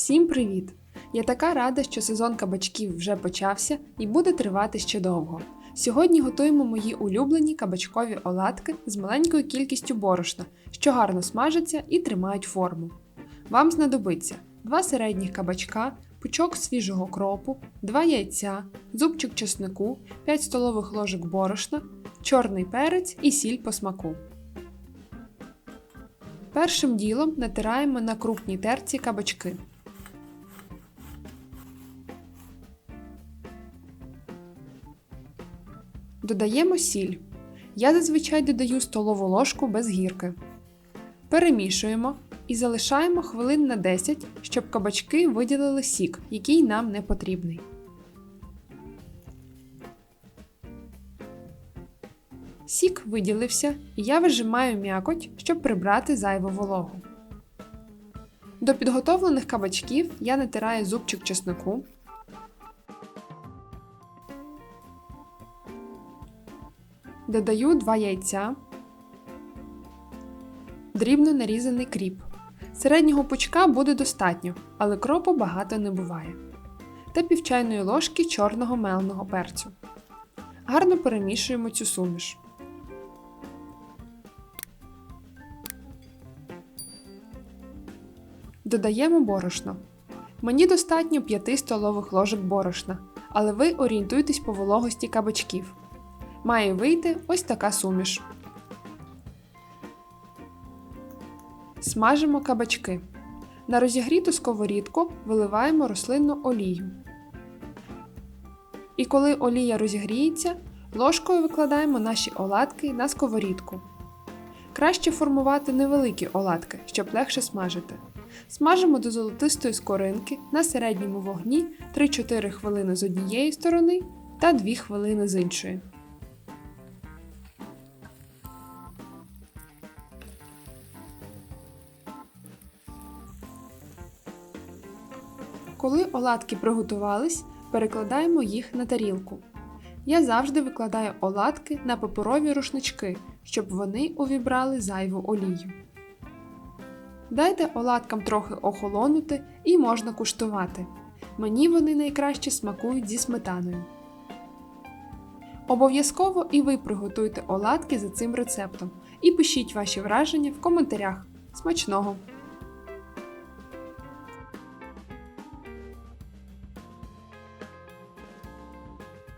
Всім привіт! Я така рада, що сезон кабачків вже почався і буде тривати ще довго. Сьогодні готуємо мої улюблені кабачкові оладки з маленькою кількістю борошна, що гарно смажаться і тримають форму. Вам знадобиться 2 середніх кабачка, пучок свіжого кропу, 2 яйця, зубчик чеснику, 5 столових ложок борошна, чорний перець і сіль по смаку. Першим ділом натираємо на крупній терці кабачки. Додаємо сіль. Я зазвичай додаю столову ложку без гірки. Перемішуємо і залишаємо хвилин на 10, щоб кабачки виділили сік, який нам не потрібний. Сік виділився, і я вижимаю м'якоть, щоб прибрати зайву вологу. До підготовлених кабачків я натираю зубчик чеснику. Додаю 2 яйця, дрібно нарізаний кріп. Середнього пучка буде достатньо, але кропу багато не буває. Та пів чайної ложки чорного меленого перцю. Гарно перемішуємо цю суміш. Додаємо борошно. Мені достатньо 5 столових ложок борошна, але ви орієнтуйтесь по вологості кабачків. Має вийти ось така суміш. Смажимо кабачки. На розігріту сковорідку виливаємо рослинну олію. І коли олія розігріється, ложкою викладаємо наші оладки на сковорідку. Краще формувати невеликі оладки, щоб легше смажити. Смажимо до золотистої скоринки на середньому вогні 3-4 хвилини з однієї сторони та 2 хвилини з іншої. Коли оладки приготувались, перекладаємо їх на тарілку. Я завжди викладаю оладки на паперові рушнички, щоб вони увібрали зайву олію. Дайте оладкам трохи охолонути і можна куштувати. Мені вони найкраще смакують зі сметаною. Обов'язково і ви приготуйте оладки за цим рецептом і пишіть ваші враження в коментарях. Смачного!